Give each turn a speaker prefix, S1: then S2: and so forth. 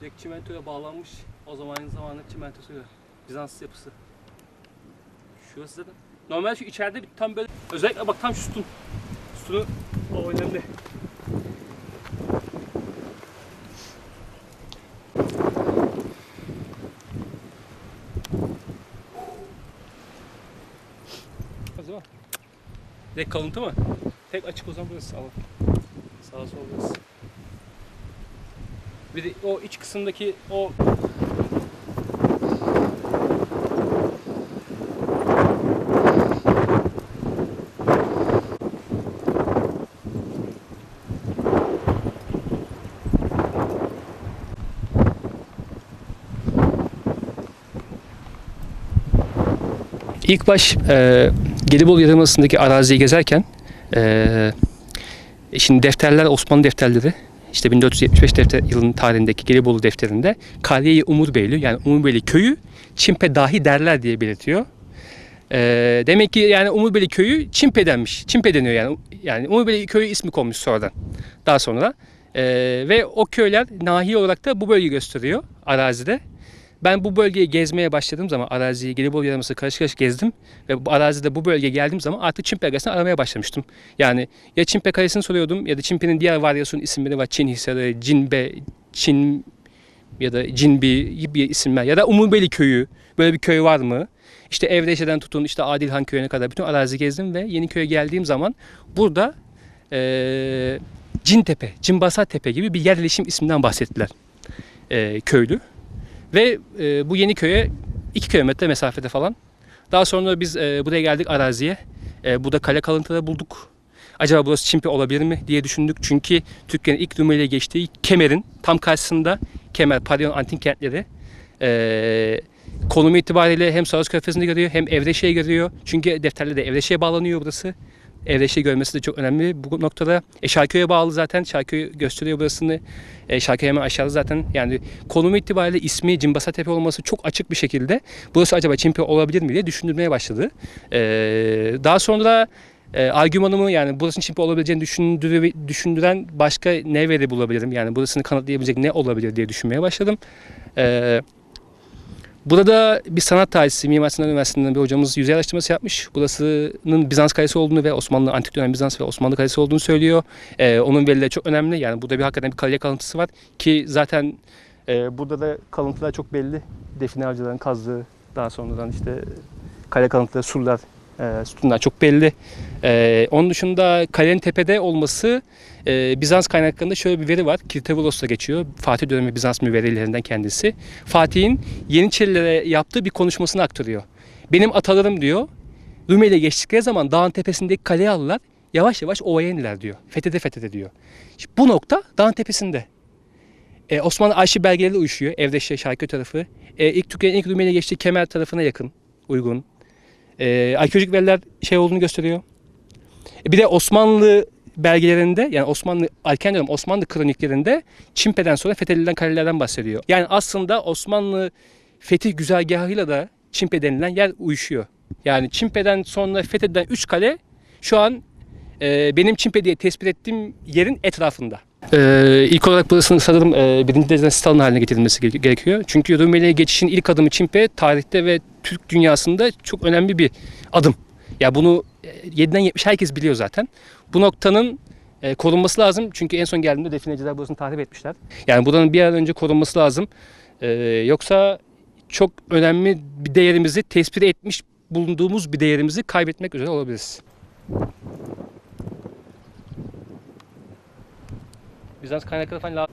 S1: Direkt çimentoya bağlanmış. O zamanın zamanı çimentosuyla. Bizans yapısı. Şurası zaten. Normal şu içeride bir tam böyle özellikle bak tam şu sütun. Sütunu o önemli. Direkt kalıntı mı? Tek açık o zaman burası ama. Sağa sol burası. Bir de o iç kısımdaki o İlk baş e, Gelibolu Yarımadası'ndaki araziyi gezerken e, şimdi defterler Osmanlı defterleri işte 1475 defter yılının tarihindeki Gelibolu defterinde Kariye-i Umurbeyli yani Umurbeyli köyü Çimpe dahi derler diye belirtiyor. E, demek ki yani Umurbeyli köyü Çimpe denmiş. Çimpe deniyor yani. Yani Umurbeyli köyü ismi konmuş sonradan. Daha sonra. E, ve o köyler nahiye olarak da bu bölgeyi gösteriyor arazide. Ben bu bölgeyi gezmeye başladığım zaman araziyi Gelibolu Yarımadası karşı karşı gezdim ve bu arazide bu bölgeye geldiğim zaman artık Çimpe Kalesi'ni aramaya başlamıştım. Yani ya Çimpe Kalesi'ni soruyordum ya da Çimpe'nin diğer varyasyon isimleri var. Çin Hisarı, Cinbe, Çin ya da Cinbi gibi isimler ya da Umurbeli Köyü böyle bir köy var mı? İşte Evreşe'den tutun işte Adilhan Köyü'ne kadar bütün arazi gezdim ve Yeniköy'e geldiğim zaman burada eee Cintepe, Cimbasar Tepe gibi bir yerleşim isminden bahsettiler eee, köylü. Ve e, bu yeni köye 2 kilometre mesafede falan. Daha sonra biz e, buraya geldik araziye. E, burada kale kalıntıları bulduk. Acaba burası Çimpe olabilir mi diye düşündük. Çünkü Türkiye'nin ilk Rumeli geçtiği Kemer'in tam karşısında Kemer, Padyon antik kentleri. E, konumu itibariyle hem Saros Körfezi'ni görüyor hem Evreşe'yi görüyor. Çünkü defterle de Evreşe'ye bağlanıyor burası. Evreşe'yi görmesi de çok önemli bu noktada. E, Şarköy'e bağlı zaten. Şarköy gösteriyor burasını. E, Şarköy hemen aşağıda zaten. Yani konumu itibariyle ismi Cimbasa Tepe olması çok açık bir şekilde burası acaba Çimpe olabilir mi diye düşündürmeye başladı. E, daha sonra e, argümanımı yani burasının Çimpe olabileceğini düşündüre, düşündüren başka ne veri bulabilirim? Yani burasını kanıtlayabilecek ne olabilir diye düşünmeye başladım. E, Burada bir sanat tarihçisi Mimar Sinan Üniversitesi'nden bir hocamız yüzey araştırması yapmış. Burasının Bizans kalesi olduğunu ve Osmanlı antik dönem Bizans ve Osmanlı kalesi olduğunu söylüyor. Ee, onun verileri çok önemli. Yani burada bir hakikaten bir kale kalıntısı var ki zaten e, burada da kalıntılar çok belli. Define avcıların kazdığı daha sonradan işte kale kalıntıları, surlar, e, çok belli. E, onun dışında kalenin tepede olması e, Bizans kaynaklarında şöyle bir veri var. Kirtevulos'ta geçiyor. Fatih dönemi Bizans müverilerinden kendisi. Fatih'in Yeniçerilere yaptığı bir konuşmasını aktarıyor. Benim atalarım diyor Rumeli'ye geçtikleri zaman dağın tepesindeki kaleyi alırlar. Yavaş yavaş ovaya indiler diyor. Fethede fethede diyor. İşte bu nokta dağın tepesinde. Ee, Osmanlı arşiv belgeleri uyuşuyor. Evdeşe, Şarköy tarafı. Ee, ilk Türkiye'nin ilk Rumeli'ye geçtiği Kemer tarafına yakın. Uygun. Ee, arkeolojik veriler şey olduğunu gösteriyor. E, bir de Osmanlı belgelerinde yani Osmanlı erken dönem Osmanlı kroniklerinde Çimpe'den sonra fethedilen kalelerden bahsediyor. Yani aslında Osmanlı fetih güzergahıyla da Çimpe denilen yer uyuşuyor. Yani Çimpe'den sonra fethedilen 3 kale şu an e, benim Çimpe diye tespit ettiğim yerin etrafında. Ee, ilk olarak burasının sanırım e, birinci dereceden sit alanı haline getirilmesi gere- gerekiyor. Çünkü Rumeli'ye geçişin ilk adımı Çimpe tarihte ve Türk dünyasında çok önemli bir adım. Ya bunu e, 7'den 70 herkes biliyor zaten. Bu noktanın e, korunması lazım. Çünkü en son geldiğimde defineciler burasını tahrip etmişler. Yani buranın bir an önce korunması lazım. E, yoksa çok önemli bir değerimizi tespit etmiş bulunduğumuz bir değerimizi kaybetmek üzere olabiliriz. Bizans kaynakları falan la-